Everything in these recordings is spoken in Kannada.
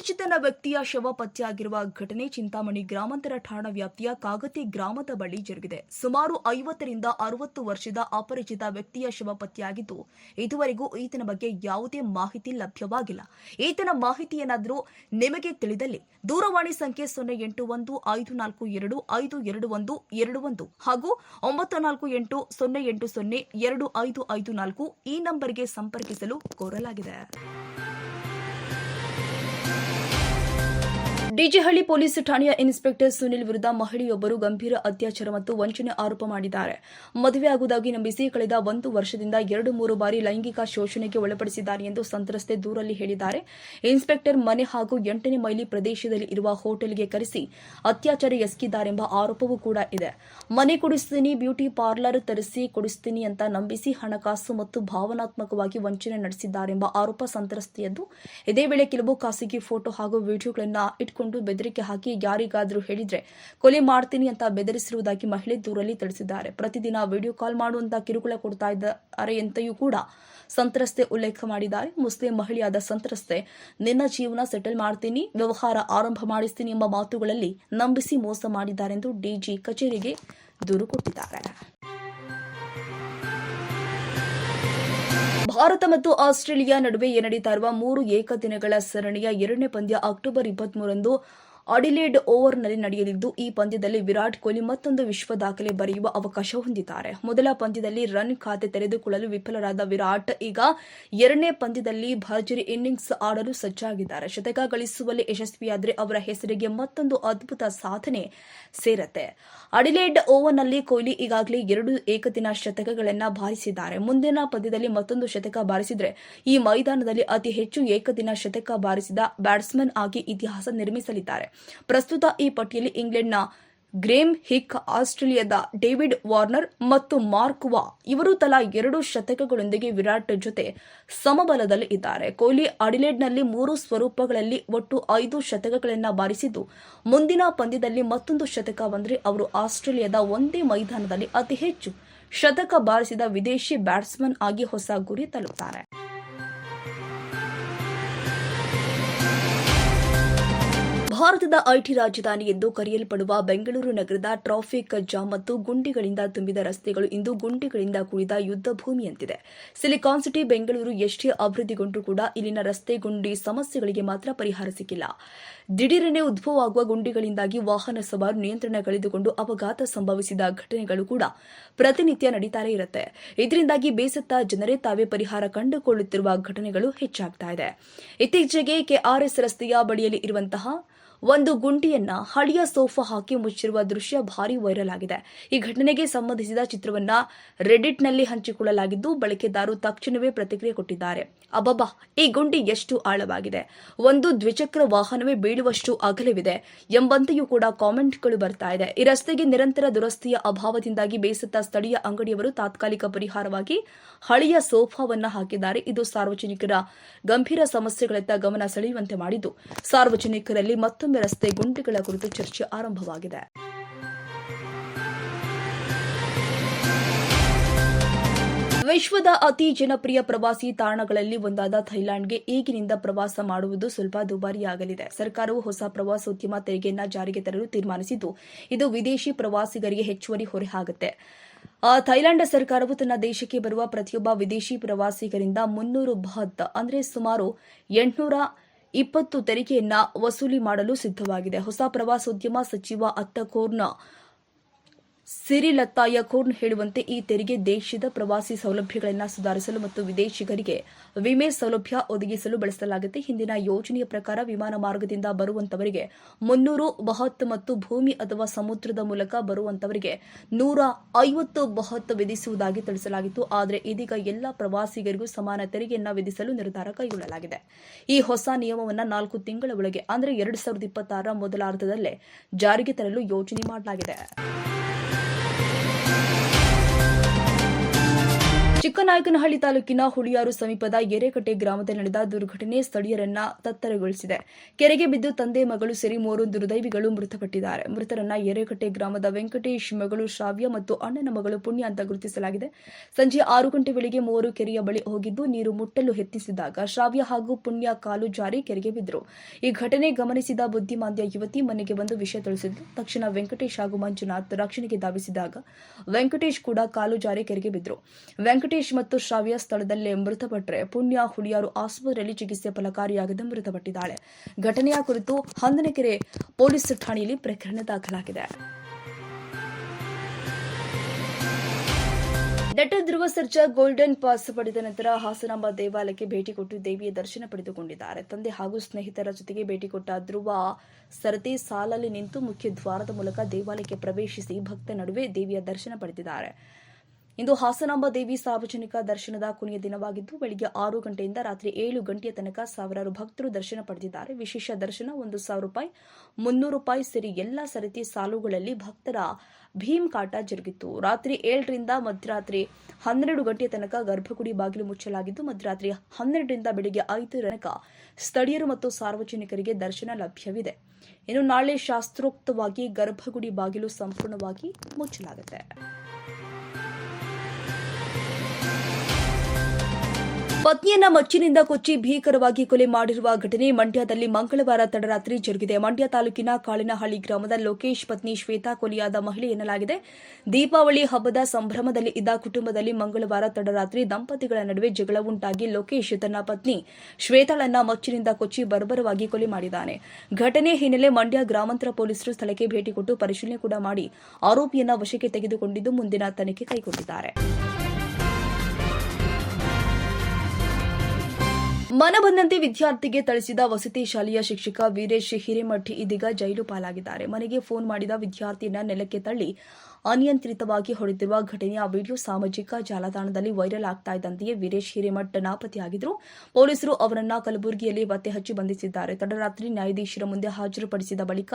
ಅಪರಿಚಿತನ ವ್ಯಕ್ತಿಯ ಶವ ಪತ್ತೆಯಾಗಿರುವ ಘಟನೆ ಚಿಂತಾಮಣಿ ಗ್ರಾಮಾಂತರ ಠಾಣಾ ವ್ಯಾಪ್ತಿಯ ಕಾಗತಿ ಗ್ರಾಮದ ಬಳಿ ಜರುಗಿದೆ. ಸುಮಾರು ಐವತ್ತರಿಂದ ಅರವತ್ತು ವರ್ಷದ ಅಪರಿಚಿತ ವ್ಯಕ್ತಿಯ ಶವ ಪತ್ತೆಯಾಗಿದ್ದು, ಇದುವರೆಗೂ ಈತನ ಬಗ್ಗೆ ಯಾವುದೇ ಮಾಹಿತಿ ಲಭ್ಯವಾಗಿಲ್ಲ. ಈತನ ಮಾಹಿತಿ ಏನಾದರೂ ನಿಮಗೆ ತಿಳಿದಲ್ಲಿ ದೂರವಾಣಿ ಸಂಖ್ಯೆ ಸೊನ್ನೆ ಎಂಟು ಒಂದು ಐದು ನಾಲ್ಕು ಎರಡು ಐದು ಎರಡು ಒಂದು ಎರಡು ಒಂದು ಹಾಗೂ ಒಂಬತ್ತು ನಾಲ್ಕು ಎಂಟು ಸೊನ್ನೆ ಎಂಟು ಸೊನ್ನೆ ಎರಡು ಐದು ಐದು ನಾಲ್ಕು ಈ ನಂಬರ್ಗೆ ಸಂಪರ್ಕಿಸಲು ಕೋರಲಾಗಿದೆ. ಡಿಜೆಹಳ್ಳಿ ಪೊಲೀಸ್ ಠಾಣೆಯ ಇನ್ಸ್ಪೆಕ್ಟರ್ ಸುನಿಲ್ ವಿರುದ್ಧ ಮಹಿಳೆಯೊಬ್ಬರು ಗಂಭೀರ ಅತ್ಯಾಚಾರ ಮತ್ತು ವಂಚನೆ ಆರೋಪ ಮಾಡಿದ್ದಾರೆ. ಮದುವೆಯಾಗುವುದಾಗಿ ನಂಬಿಸಿ ಕಳೆದ ಒಂದು ವರ್ಷದಿಂದ ಎರಡು ಮೂರು ಬಾರಿ ಲೈಂಗಿಕ ಶೋಷಣೆಗೆ ಒಳಪಡಿಸಿದ್ದಾರೆ ಎಂದು ಸಂತ್ರಸ್ತೆ ದೂರಲ್ಲಿ ಹೇಳಿದ್ದಾರೆ. ಇನ್ಸ್ಪೆಕ್ಟರ್ ಮನೆ ಹಾಗೂ ಎಂಟನೇ ಮೈಲಿ ಪ್ರದೇಶದಲ್ಲಿ ಇರುವ ಹೋಟೆಲ್ಗೆ ಕರೆಸಿ ಅತ್ಯಾಚಾರ ಎಸಗಿದ್ದಾರೆಂಬ ಆರೋಪವೂ ಕೂಡ ಇದೆ. ಮನೆ ಕೊಡಿಸ್ತೀನಿ, ಬ್ಯೂಟಿ ಪಾರ್ಲರ್ ತರಿಸಿ ಕೊಡಿಸ್ತೀನಿ ಅಂತ ನಂಬಿಸಿ ಹಣಕಾಸು ಮತ್ತು ಭಾವನಾತ್ಮಕವಾಗಿ ವಂಚನೆ ನಡೆಸಿದ್ದಾರೆಂಬ ಆರೋಪ ಸಂತ್ರಸ್ತೆಯದ್ದು. ಇದೇ ವೇಳೆ ಕೆಲವು ಖಾಸಗಿ ಫೋಟೋ ಹಾಗೂ ವಿಡಿಯೋಗಳನ್ನು ಇಟ್ಕೊಂಡು ಬೆದರಿಕೆ ಹಾಕಿ ಯಾರಿಗಾದರೂ ಹೇಳಿದ್ರೆ ಕೊಲೆ ಮಾಡ್ತೀನಿ ಅಂತ ಬೆದರಿಸಿರುವುದಾಗಿ ಮಹಿಳೆ ದೂರಲ್ಲಿ ತಿಳಿಸಿದ್ದಾರೆ. ಪ್ರತಿದಿನ ವಿಡಿಯೋ ಕಾಲ್ ಮಾಡುವಂತ ಕಿರುಕುಳ ಕೊಡ್ತಾ ಇದ್ದಾರೆ ಎಂತೆಯೂ ಕೂಡ ಸಂತ್ರಸ್ತೆ ಉಲ್ಲೇಖ ಮಾಡಿದ್ದಾರೆ. ಮುಸ್ಲಿಂ ಮಹಿಳೆಯಾದ ಸಂತ್ರಸ್ತೆ, ನಿನ್ನ ಜೀವನ ಸೆಟಲ್ ಮಾಡ್ತೀನಿ, ವ್ಯವಹಾರ ಆರಂಭ ಮಾಡಿಸ್ತೀನಿ ಎಂಬ ಮಾತುಗಳಲ್ಲಿ ನಂಬಿಸಿ ಮೋಸ ಮಾಡಿದ್ದಾರೆ ಎಂದು ಡಿಜಿ ಕಚೇರಿಗೆ ದೂರು ಕೊಟ್ಟಿದ್ದಾರೆ. ಭಾರತ ಮತ್ತು ಆಸ್ಟ್ರೇಲಿಯಾ ನಡುವೆ ನಡೀತಾ ಇರುವ ಮೂರು ಏಕದಿನಗಳ ಸರಣಿಯ ಎರಡನೇ ಪಂದ್ಯ ಅಕ್ಟೋಬರ್ ಇಪ್ಪತ್ಮೂರಂದು ಅಡಿಲೇಡ್ ಓವರ್ನಲ್ಲಿ ನಡೆಯಲಿದ್ದು, ಈ ಪಂದ್ಯದಲ್ಲಿ ವಿರಾಟ್ ಕೊಹ್ಲಿ ಮತ್ತೊಂದು ವಿಶ್ವ ದಾಖಲೆ ಬರೆಯುವ ಅವಕಾಶ ಹೊಂದಿದ್ದಾರೆ. ಮೊದಲ ಪಂದ್ಯದಲ್ಲಿ ರನ್ ಖಾತೆ ತೆರೆದುಕೊಳ್ಳಲು ವಿಫಲರಾದ ವಿರಾಟ್ ಈಗ ಎರಡನೇ ಪಂದ್ಯದಲ್ಲಿ ಭರ್ಜರಿ ಇನ್ನಿಂಗ್ಸ್ ಆಡಲು ಸಜ್ಜಾಗಿದ್ದಾರೆ. ಶತಕ ಗಳಿಸುವಲ್ಲಿ ಯಶಸ್ವಿಯಾದರೆ ಅವರ ಹೆಸರಿಗೆ ಮತ್ತೊಂದು ಅದ್ಭುತ ಸಾಧನೆ ಸೇರತ್ತೆ. ಅಡಿಲೇಡ್ ಓವರ್ನಲ್ಲಿ ಕೊಹ್ಲಿ ಈಗಾಗಲೇ ಎರಡು ಏಕದಿನ ಶತಕಗಳನ್ನು ಬಾರಿಸಿದ್ದಾರೆ. ಮುಂದಿನ ಪಂದ್ಯದಲ್ಲಿ ಮತ್ತೊಂದು ಶತಕ ಬಾರಿಸಿದರೆ, ಈ ಮೈದಾನದಲ್ಲಿ ಅತಿ ಹೆಚ್ಚು ಏಕದಿನ ಶತಕ ಬಾರಿಸಿದ ಬ್ಯಾಟ್ಸ್ಮನ್ ಆಗಿ ಇತಿಹಾಸ ನಿರ್ಮಿಸಲಿದ್ದಾರೆ. ಪ್ರಸ್ತುತ ಈ ಪಟ್ಟಿಯಲ್ಲಿ ಇಂಗ್ಲೆಂಡ್ನ ಗ್ರೇಮ್ ಹಿಕ್, ಆಸ್ಟ್ರೇಲಿಯಾದ ಡೇವಿಡ್ ವಾರ್ನರ್ ಮತ್ತು ಮಾರ್ಕ್ ವಾ ಇವರು ತಲಾ ಎರಡು ಶತಕಗಳೊಂದಿಗೆ ವಿರಾಟ್ ಜೊತೆ ಸಮಬಲದಲ್ಲಿ ಇದ್ದಾರೆ. ಕೊಹ್ಲಿ ಅಡಿಲೇಡ್ನಲ್ಲಿ ಮೂರು ಸ್ವರೂಪಗಳಲ್ಲಿ ಒಟ್ಟು ಐದು ಶತಕಗಳನ್ನು ಬಾರಿಸಿದ್ದು, ಮುಂದಿನ ಪಂದ್ಯದಲ್ಲಿ ಮತ್ತೊಂದು ಶತಕ ಬಂದರೆ ಅವರು ಆಸ್ಟ್ರೇಲಿಯಾದ ಒಂದೇ ಮೈದಾನದಲ್ಲಿ ಅತಿ ಹೆಚ್ಚು ಶತಕ ಬಾರಿಸಿದ ವಿದೇಶಿ ಬ್ಯಾಟ್ಸ್ಮನ್ ಆಗಿ ಹೊಸ ಗುರಿ ತಲುಪುತ್ತಾರೆ ಭಾರತದ ಐಟಿ ರಾಜಧಾನಿ ಎಂದು ಕರೆಯಲ್ಪಡುವ ಬೆಂಗಳೂರು ನಗರದ ಟ್ರಾಫಿಕ್ ಜಾಮ್ ಮತ್ತು ಗುಂಡಿಗಳಿಂದ ತುಂಬಿದ ರಸ್ತೆಗಳು ಇಂದು ಗುಂಡಿಗಳಿಂದ ಕೂಡಿದ ಯುದ್ಧ ಭೂಮಿಯಂತಿದೆ. ಸಿಲಿಕಾನ್ ಸಿಟಿ, ಬೆಂಗಳೂರು ಎಷ್ಟೇ ಅಭಿವೃದ್ಧಿಗೊಂಡರೂ ಕೂಡ ಇಲ್ಲಿನ ರಸ್ತೆ ಗುಂಡಿ ಸಮಸ್ಯೆಗಳಿಗೆ ಮಾತ್ರ ಪರಿಹಾರ ಸಿಕ್ಕಿಲ್ಲ. ದಿಢೀರನೆ ಉದ್ಭವವಾಗುವ ಗುಂಡಿಗಳಿಂದಾಗಿ ವಾಹನ ಸವಾರು ನಿಯಂತ್ರಣ ಕಳೆದುಕೊಂಡು ಅಪಘಾತ ಸಂಭವಿಸಿದ ಘಟನೆಗಳು ಕೂಡ ಪ್ರತಿನಿತ್ಯ ನಡೀತಾರೆ ಇರುತ್ತೆ. ಇದರಿಂದಾಗಿ ಬೇಸತ್ತ ಜನರೇ ತಾವೇ ಪರಿಹಾರ ಕಂಡುಕೊಳ್ಳುತ್ತಿರುವ ಘಟನೆಗಳು ಹೆಚ್ಚಾಗ್ತಾ ಇದೆ. ಇತ್ತೀಚೆಗೆ ಕೆಆರ್ಎಸ್ ರಸ್ತೆಯ ಬಳಿಯಲ್ಲಿ ಇರುವಂತಹ ಒಂದು ಗುಂಡಿಯನ್ನ ಹಳಿಯ ಸೋಫಾ ಹಾಕಿ ಮುಚ್ಚಿರುವ ದೃಶ್ಯ ಭಾರಿ ವೈರಲ್ ಆಗಿದೆ. ಈ ಘಟನೆಗೆ ಸಂಬಂಧಿಸಿದ ಚಿತ್ರವನ್ನ ರೆಡಿಟ್ನಲ್ಲಿ ಹಂಚಿಕೊಳ್ಳಲಾಗಿದ್ದು ಬಳಕೆದಾರರು ತಕ್ಷಣವೇ ಪ್ರತಿಕ್ರಿಯೆ ಕೊಟ್ಟಿದ್ದಾರೆ. ಅಬ್ಬಬ್ಬಾ, ಈ ಗುಂಡಿ ಎಷ್ಟು ಆಳವಾಗಿದೆ? ಒಂದು ದ್ವಿಚಕ್ರ ವಾಹನವೇ ಬೀಳುವಷ್ಟು ಅಗಲವಿದೆ ಎಂಬಂತೆಯೂ ಕೂಡ ಕಾಮೆಂಟ್ಗಳು ಬರ್ತಾ ಇದೆ. ಈ ರಸ್ತೆಗೆ ನಿರಂತರ ದುರಸ್ತಿಯ ಅಭಾವದಿಂದಾಗಿ ಬೇಸತ್ತ ಸ್ಥಳೀಯ ಅಂಗಡಿಯವರು ತಾತ್ಕಾಲಿಕ ಪರಿಹಾರವಾಗಿ ಹಳೆಯ ಸೋಫಾವನ್ನ ಹಾಕಿದ್ದಾರೆ. ಇದು ಸಾರ್ವಜನಿಕರ ಗಂಭೀರ ಸಮಸ್ಯೆಗಳತ್ತ ಗಮನ ಸೆಳೆಯುವಂತೆ ಮಾಡಿದ್ದು. ಸಾರ್ವಜನಿಕರಲ್ಲಿ ಮತ್ತೊಮ್ಮೆ ರಸ್ತೆ ಗುಂಡಿಗಳ ಕುರಿತು ಚರ್ಚೆ ಆರಂಭವಾಗಿದೆ. ವಿಶ್ವದ ಅತಿ ಜನಪ್ರಿಯ ಪ್ರವಾಸಿ ತಾಣಗಳಲ್ಲಿ ಒಂದಾದ ಥೈಲ್ಯಾಂಡ್ಗೆ ಈಗಿನಿಂದ ಪ್ರವಾಸ ಮಾಡುವುದು ಸ್ವಲ್ಪ ದುಬಾರಿಯಾಗಲಿದೆ. ಸರ್ಕಾರವು ಹೊಸ ಪ್ರವಾಸೋದ್ಯಮ ತೆರಿಗೆಯನ್ನ ಜಾರಿಗೆ ತರಲು ತೀರ್ಮಾನಿಸಿದ್ದು, ಇದು ವಿದೇಶಿ ಪ್ರವಾಸಿಗರಿಗೆ ಹೆಚ್ಚುವರಿ ಹೊರೆ ಆಗುತ್ತೆ ಥೈಲ್ಯಾಂಡ್ ಸರ್ಕಾರವು ತನ್ನ ದೇಶಕ್ಕೆ ಬರುವ ಪ್ರತಿಯೊಬ್ಬ ವಿದೇಶಿ ಪ್ರವಾಸಿಗರಿಂದ ಮುನ್ನೂರು ಬಹತ್ ಅಂದರೆ ಸುಮಾರು ಎಂಟುನೂರ ಇಪ್ಪತ್ತು ತೆರಿಗೆಯನ್ನ ವಸೂಲಿ ಮಾಡಲು ಸಿದ್ಧವಾಗಿದೆ. ಹೊಸ ಪ್ರವಾಸೋದ್ಯಮ ಸಚಿವ ಅತ್ತಕೋರ್ನ ಸಿರಿಲತ್ತಾಯ ಕೋರ್ನ್ ಹೇಳುವಂತೆ ಈ ತೆರಿಗೆ ದೇಶದ ಪ್ರವಾಸಿ ಸೌಲಭ್ಯಗಳನ್ನು ಸುಧಾರಿಸಲು ಮತ್ತು ವಿದೇಶಿಗರಿಗೆ ವಿಮೆ ಸೌಲಭ್ಯ ಒದಗಿಸಲು ಬಳಸಲಾಗುತ್ತೆ. ಹಿಂದಿನ ಯೋಜನೆಯ ಪ್ರಕಾರ ವಿಮಾನ ಮಾರ್ಗದಿಂದ ಬರುವಂತವರಿಗೆ ಮುನ್ನೂರು ಬಹತ್ ಮತ್ತು ಭೂಮಿ ಅಥವಾ ಸಮುದ್ರದ ಮೂಲಕ ಬರುವಂತವರಿಗೆ ನೂರ ಐವತ್ತು ಬಹತ್ ವಿಧಿಸುವುದಾಗಿ ತಿಳಿಸಲಾಗಿತ್ತು. ಆದರೆ ಇದೀಗ ಎಲ್ಲ ಪ್ರವಾಸಿಗರಿಗೂ ಸಮಾನ ತೆರಿಗೆಯನ್ನು ವಿಧಿಸಲು ನಿರ್ಧಾರ ಕೈಗೊಳ್ಳಲಾಗಿದೆ. ಈ ಹೊಸ ನಿಯಮವನ್ನು ನಾಲ್ಕು ತಿಂಗಳ ಒಳಗೆ, ಅಂದರೆ ಎರಡು ಸಾವಿರದ ಇಪ್ಪತ್ತಾರರ ಮೊದಲಾರ್ಧದಲ್ಲೇ ಜಾರಿಗೆ ತರಲು ಯೋಜನೆ ಮಾಡಲಾಗಿದೆ. ಚಿಕ್ಕನಾಯಕನಹಳ್ಳಿ ತಾಲೂಕಿನ ಹುಳಿಯಾರು ಸಮೀಪದ ಎರೆಕಟ್ಟೆ ಗ್ರಾಮದಲ್ಲಿ ನಡೆದ ದುರ್ಘಟನೆ ಸ್ಥಳೀಯರನ್ನ ತತ್ತರಗೊಳಿಸಿದೆ. ಕೆರೆಗೆ ಬಿದ್ದು ತಂದೆ ಮಗಳು ಸೇರಿ ಮೂವರು ದುರ್ದೈವಿಗಳು ಮೃತಪಟ್ಟಿದ್ದಾರೆ. ಮೃತರನ್ನ ಎರೆಕಟ್ಟೆ ಗ್ರಾಮದ ವೆಂಕಟೇಶ್ ಮಗಳು ಶ್ರಾವ್ಯ ಮತ್ತು ಅಣ್ಣನ ಮಗಳು ಪುಣ್ಯ ಅಂತ ಗುರುತಿಸಲಾಗಿದೆ. ಸಂಜೆ ಆರು ಗಂಟೆ ವೇಳೆಗೆ ಮೂವರು ಕೆರೆಯ ಬಳಿ ಹೋಗಿದ್ದು ನೀರು ಮುಟ್ಟಲು ಯತ್ನಿಸಿದಾಗ ಶ್ರಾವ್ಯ ಹಾಗೂ ಪುಣ್ಯ ಕಾಲು ಜಾರಿ ಕೆರೆಗೆ ಬಿದ್ದರು. ಈ ಘಟನೆ ಗಮನಿಸಿದ ಬುದ್ಧಿಮಾಂದ್ಯ ಯುವತಿ ಮನೆಗೆ ಬಂದು ವಿಷಯ ತಿಳಿಸಿದ್ದು, ತಕ್ಷಣ ವೆಂಕಟೇಶ್ ಹಾಗೂ ಮಂಜುನಾಥ್ ರಕ್ಷಣೆಗೆ ಧಾವಿಸಿದಾಗ ವೆಂಕಟೇಶ್ ಕೂಡ ಕಾಲು ಜಾರಿ ಕೆರೆಗೆ ಬಿದ್ದರು ಮತ್ತು ಶ್ರಾವ್ಯ ಸ್ಥಳದಲ್ಲೇ ಮೃತಪಟ್ಟರೆ ಪುಣ್ಯ ಹುಳಿಯಾರು ಆಸ್ಪತ್ರೆಯಲ್ಲಿ ಚಿಕಿತ್ಸೆ ಫಲಕಾರಿಯಾಗದೆ ಮೃತಪಟ್ಟಿದ್ದಾಳೆ. ಘಟನೆಯ ಕುರಿತು ಹಂದನಕೆರೆ ಪೊಲೀಸ್ ಠಾಣೆಯಲ್ಲಿ ಪ್ರಕರಣ ದಾಖಲಾಗಿದೆ. ನಟ ಧ್ರುವ ಸರ್ಜಾ ಗೋಲ್ಡನ್ ಪಾಸ್ ಪಡೆದ ನಂತರ ಹಾಸನಾಂಬ ದೇವಾಲಯಕ್ಕೆ ಭೇಟಿ ಕೊಟ್ಟು ದೇವಿಯ ದರ್ಶನ ಪಡೆದುಕೊಂಡಿದ್ದಾರೆ. ತಂದೆ ಹಾಗೂ ಸ್ನೇಹಿತರ ಜೊತೆಗೆ ಭೇಟಿ ಕೊಟ್ಟ ಧ್ರುವ ಸರತಿ ಸಾಲಲ್ಲಿ ನಿಂತು ಮುಖ್ಯ ದ್ವಾರದ ಮೂಲಕ ದೇವಾಲಯಕ್ಕೆ ಪ್ರವೇಶಿಸಿ ಭಕ್ತ ನಡುವೆ ದೇವಿಯ ದರ್ಶನ ಪಡೆದಿದ್ದಾರೆ. ಇಂದು ಹಾಸನಾಂಬ ದೇವಿ ಸಾರ್ವಜನಿಕ ದರ್ಶನದ ಕೊನೆಯ ದಿನವಾಗಿದ್ದು, ಬೆಳಿಗ್ಗೆ ಆರು ಗಂಟೆಯಿಂದ ರಾತ್ರಿ ಏಳು ಗಂಟೆಯ ತನಕ ಸಾವಿರಾರು ಭಕ್ತರು ದರ್ಶನ ಪಡೆದಿದ್ದಾರೆ. ವಿಶೇಷ ದರ್ಶನ ಒಂದು ಸಾವಿರ ರೂಪಾಯಿ, ಮುನ್ನೂರು ರೂಪಾಯಿ ಸೇರಿ ಎಲ್ಲ ಸರತಿ ಸಾಲುಗಳಲ್ಲಿ ಭಕ್ತರ ಭೀಮ್ ಕಾಟ ಜರುಗಿತ್ತು. ರಾತ್ರಿ ಏಳರಿಂದ ಮಧ್ಯರಾತ್ರಿ ಹನ್ನೆರಡು ಗಂಟೆಯ ತನಕ ಗರ್ಭಗುಡಿ ಬಾಗಿಲು ಮುಚ್ಚಲಾಗಿದ್ದು, ಮಧ್ಯರಾತ್ರಿ ಹನ್ನೆರಡರಿಂದ ಬೆಳಿಗ್ಗೆ ಐದು ತನಕ ಸ್ಥಳೀಯರು ಮತ್ತು ಸಾರ್ವಜನಿಕರಿಗೆ ದರ್ಶನ ಲಭ್ಯವಿದೆ. ಇನ್ನು ನಾಳೆ ಶಾಸ್ತ್ರೋಕ್ತವಾಗಿ ಗರ್ಭಗುಡಿ ಬಾಗಿಲು ಸಂಪೂರ್ಣವಾಗಿ ಮುಚ್ಚಲಾಗುತ್ತೆ. ಪತ್ನಿಯನ್ನ ಮಚ್ಚಿನಿಂದ ಕೊಚ್ಚಿ ಭೀಕರವಾಗಿ ಕೊಲೆ ಮಾಡಿರುವ ಘಟನೆ ಮಂಡ್ಯದಲ್ಲಿ ಮಂಗಳವಾರ ತಡರಾತ್ರಿ ಜರುಗಿದೆ. ಮಂಡ್ಯ ತಾಲೂಕಿನ ಕಾಳಿನಹಳ್ಳಿ ಗ್ರಾಮದ ಲೋಕೇಶ್ ಪತ್ನಿ ಶ್ವೇತಾ ಕೊಲೆಯಾದ ಮಹಿಳೆ ಎನ್ನಲಾಗಿದೆ. ದೀಪಾವಳಿ ಹಬ್ಬದ ಸಂಭ್ರಮದಲ್ಲಿ ಇದ್ದ ಕುಟುಂಬದಲ್ಲಿ ಮಂಗಳವಾರ ತಡರಾತ್ರಿ ದಂಪತಿಗಳ ನಡುವೆ ಜಗಳ ಉಂಟಾಗಿ ಲೋಕೇಶ್ ತನ್ನ ಪತ್ನಿ ಶ್ವೇತಾಳನ್ನ ಮಚ್ಚಿನಿಂದ ಕೊಚ್ಚಿ ಬರ್ಬರವಾಗಿ ಕೊಲೆ ಮಾಡಿದ್ದಾನೆ. ಘಟನೆ ಹಿನ್ನೆಲೆ ಮಂಡ್ಯ ಗ್ರಾಮಾಂತರ ಪೊಲೀಸರು ಸ್ಥಳಕ್ಕೆ ಭೇಟಿ ಕೊಟ್ಟು ಪರಿಶೀಲನೆ ಕೂಡ ಮಾಡಿ ಆರೋಪಿಯನ್ನ ವಶಕ್ಕೆ ತೆಗೆದುಕೊಂಡಿದ್ದು ಮುಂದಿನ ತನಿಖೆ ಕೈಗೊಂಡಿದ್ದಾರೆ. ಮನ ಬಂದಂತೆ ವಿದ್ಯಾರ್ಥಿಗೆ ತಳಿಸಿದ ವಸತಿ ಶಾಲೆಯ ಶಿಕ್ಷಕ ವೀರೇಶ್ ಹಿರೇಮಠಿ ಇದೀಗ ಜೈಲು ಪಾಲಾಗಿದ್ದಾರೆ. ಮನೆಗೆ ಫೋನ್ ಮಾಡಿದ ವಿದ್ಯಾರ್ಥಿಯನ್ನ ನೆಲಕ್ಕೆ ತಳ್ಳಿ ಅನಿಯಂತ್ರಿತವಾಗಿ ಹೊಡೆದಿರುವ ಘಟನೆಯ ವಿಡಿಯೋ ಸಾಮಾಜಿಕ ಜಾಲತಾಣದಲ್ಲಿ ವೈರಲ್ ಆಗ್ತಾ ಇದ್ದಂತೆಯೇ ವೀರೇಶ್ ಹಿರೇಮಠ್ ನಾಪತ್ತೆಯಾಗಿದ್ದರು ಪೊಲೀಸರು ಅವರನ್ನ ಕಲಬುರಗಿಯಲ್ಲಿ ಪತ್ತೆ ಹಚ್ಚಿ ಬಂಧಿಸಿದ್ದಾರೆ. ತಡರಾತ್ರಿ ನ್ಯಾಯಾಧೀಶರ ಮುಂದೆ ಹಾಜರುಪಡಿಸಿದ ಬಳಿಕ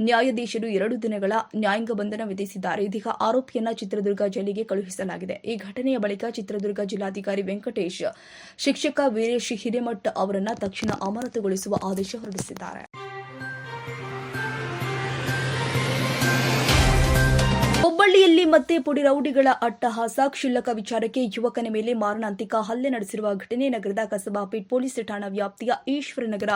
ನ್ಯಾಯಾಧೀಶರು ಎರಡು ದಿನಗಳ ನ್ಯಾಯಾಂಗ ಬಂಧನ ವಿಧಿಸಿದ್ದಾರೆ. ಇದೀಗ ಆರೋಪಿಯನ್ನ ಚಿತ್ರದುರ್ಗ ಜೈಲಿಗೆ ಕಳುಹಿಸಲಾಗಿದೆ. ಈ ಘಟನೆಯ ಬಳಿಕ ಚಿತ್ರದುರ್ಗ ಜಿಲ್ಲಾಧಿಕಾರಿ ವೆಂಕಟೇಶ್ ಶಿಕ್ಷಕ ವೀರೇಶ್ ಹಿರೇಮಠ್ ಅವರನ್ನ ತಕ್ಷಣ ಅಮಾನತುಗೊಳಿಸುವ ಆದೇಶ ಹೊರಡಿಸಿದ್ದಾರೆ. ಹುಬ್ಬಳ್ಳಿಯಲ್ಲಿ ಮತ್ತೆ ಪುಡಿ ರೌಡಿಗಳ ಅಟ್ಟಹಾಸ. ಕ್ಷುಲ್ಲಕ ವಿಚಾರಕ್ಕೆ ಯುವಕನ ಮೇಲೆ ಮಾರಣಾಂತಿಕ ಹಲ್ಲೆ ನಡೆಸಿರುವ ಘಟನೆ ನಗರದ ಕಸಬಾಪೇಟ್ ಪೊಲೀಸ್ ಠಾಣಾ ವ್ಯಾಪ್ತಿಯ ಈಶ್ವರನಗರ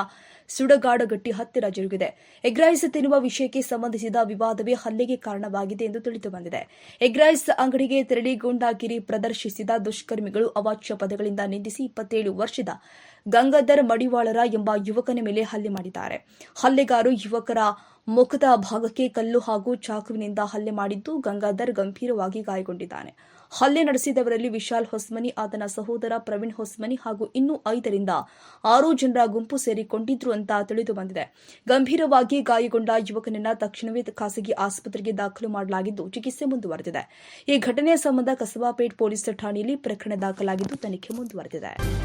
ಸುಡಗಾಡಗಟ್ಟಿ ಹತ್ತಿರ ಜರುಗಿದೆ. ಎಗ್ರೈಸ್ ತಿನ್ನುವ ವಿಷಯಕ್ಕೆ ಸಂಬಂಧಿಸಿದ ವಿವಾದವೇ ಹಲ್ಲೆಗೆ ಕಾರಣವಾಗಿದೆ ಎಂದು ತಿಳಿದು ಬಂದಿದೆ. ಎಗ್ರೈಸ್ ಅಂಗಡಿಗೆ ತೆರಳಿ ಗೂಂಡಾಗಿರಿ ಪ್ರದರ್ಶಿಸಿದ ದುಷ್ಕರ್ಮಿಗಳು ಅವಾಚ್ಯ ಪದಗಳಿಂದ ನಿಂದಿಸಿ ಇಪ್ಪತ್ತೇಳು ವರ್ಷದ ಗಂಗಾಧರ್ ಮಡಿವಾಳರ ಎಂಬ ಯುವಕನ ಮೇಲೆ ಹಲ್ಲೆ ಮಾಡಿದ್ದಾರೆ. ಹಲ್ಲೆಗಾರು ಯುವಕರ ಮುಖದ ಭಾಗಕ್ಕೆ ಕಲ್ಲು ಹಾಗೂ ಚಾಕುವಿನಿಂದ ಹಲ್ಲೆ ಮಾಡಿದ್ದು ಗಂಗಾಧರ್ ಗಂಭೀರವಾಗಿ ಗಾಯಗೊಂಡಿದ್ದಾನೆ. ಹಲ್ಲೆ ನಡೆಸಿದವರಲ್ಲಿ ವಿಶಾಲ್ ಹೊಸ್ಮನಿ, ಆತನ ಸಹೋದರ ಪ್ರವೀಣ್ ಹೊಸ್ಮನಿ ಹಾಗೂ ಇನ್ನೂ ಐದರಿಂದ ಆರು ಜನರ ಗುಂಪು ಸೇರಿಕೊಂಡಿದ್ರು ಅಂತ ತಿಳಿದು ಬಂದಿದೆ. ಗಂಭೀರವಾಗಿ ಗಾಯಗೊಂಡ ಯುವಕನನ್ನ ತಕ್ಷಣವೇ ಖಾಸಗಿ ಆಸ್ಪತ್ರೆಗೆ ದಾಖಲು ಮಾಡಲಾಗಿದ್ದು ಚಿಕಿತ್ಸೆ ಮುಂದುವರೆದಿದೆ. ಈ ಘಟನೆಯ ಸಂಬಂಧ ಕಸಬಾಪೇಟ್ ಪೊಲೀಸ್ ಠಾಣೆಯಲ್ಲಿ ಪ್ರಕರಣ ದಾಖಲಾಗಿದ್ದು ತನಿಖೆ ಮುಂದುವರೆದಿದೆ.